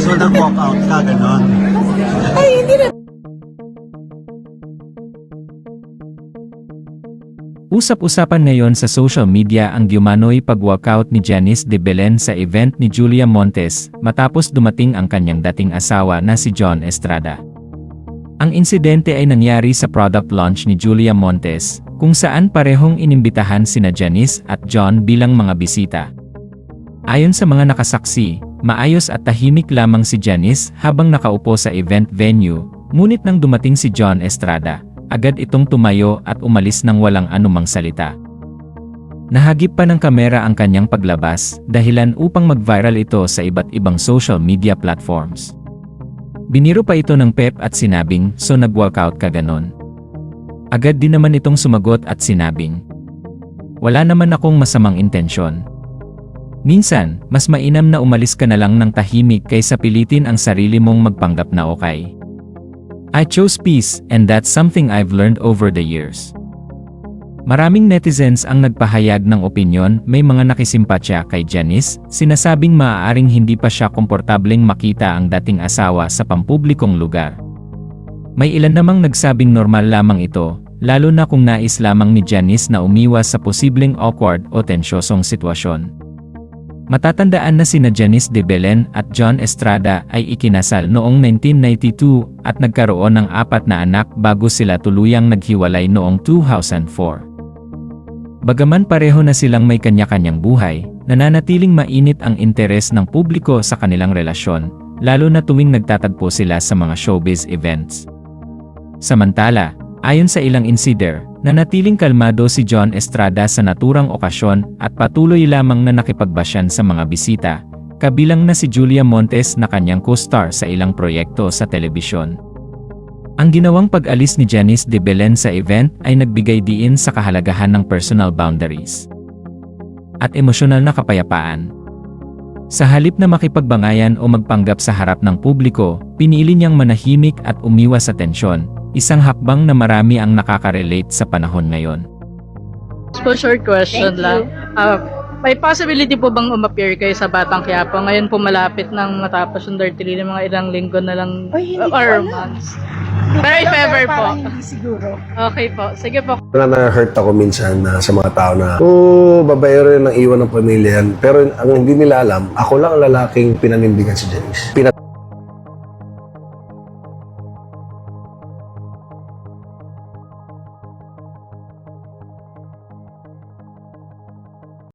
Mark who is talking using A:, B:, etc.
A: So, nag-walk out ka, gano'n?
B: Usap-usapan ngayon sa social media ang Diumanoy pag-walkout ni Janice de Belen sa event ni Julia Montes matapos dumating ang kanyang dating asawa na si John Estrada. Ang insidente ay nangyari sa product launch ni Julia Montes, kung saan parehong inimbitahan sina Janice at John bilang mga bisita. Ayon sa mga nakasaksi, maayos at tahimik lamang si Janice habang nakaupo sa event venue, ngunit nang dumating si John Estrada, agad itong tumayo at umalis ng walang anumang salita. Nahagip pa ng kamera ang kanyang paglabas, dahilan upang mag-viral ito sa iba't ibang social media platforms. Biniro pa ito ng Pep at sinabing, so nag-walkout ka ganon. Agad din naman itong sumagot at sinabing, Wala naman akong masamang intensyon. Minsan, mas mainam na umalis ka na lang ng tahimik kaysa pilitin ang sarili mong magpanggap na okay. I chose peace and that's something I've learned over the years. Maraming netizens ang nagpahayag ng opinyon may mga nakisimpatya kay Janice, sinasabing maaaring hindi pa siya komportableng makita ang dating asawa sa pampublikong lugar. May ilan namang nagsabing normal lamang ito, lalo na kung nais lamang ni Janice na umiwas sa posibleng awkward o tensyosong sitwasyon. Matatandaan na sina Janice de Belen at John Estrada ay ikinasal noong 1992 at nagkaroon ng apat na anak bago sila tuluyang naghiwalay noong 2004. Bagaman pareho na silang may kanya-kanyang buhay, nananatiling mainit ang interes ng publiko sa kanilang relasyon, lalo na tuwing nagtatagpo sila sa mga showbiz events. Samantala, ayon sa ilang insider, nanatiling kalmado si John Estrada sa naturang okasyon at patuloy lamang na nakipagbasyan sa mga bisita, kabilang na si Julia Montes na kanyang co-star sa ilang proyekto sa telebisyon. Ang ginawang pag-alis ni Janice de Belen sa event ay nagbigay diin sa kahalagahan ng personal boundaries at emosyonal na kapayapaan. Sa halip na makipagbangayan o magpanggap sa harap ng publiko, pinili niyang manahimik at umiwas sa tensyon, isang hakbang na marami ang nakaka-relate sa panahon ngayon.
C: po, short question lang. Ah, may possibility po bang umappear kayo sa Batang Quiapo? Ngayon po malapit nang matapos yung Dirty Lily, mga ilang linggo na lang
D: Ay, hindi ko
C: or
D: alam.
C: months. Pero if ever po.
D: Parang hindi siguro.
C: Okay po. Sige po.
E: na na-hurt ako minsan na sa mga tao na, oh, babaero rin ang iwan ng pamilya yan. Pero ang hindi nila alam, ako lang ang lalaking pinanindigan si Janice. Pinat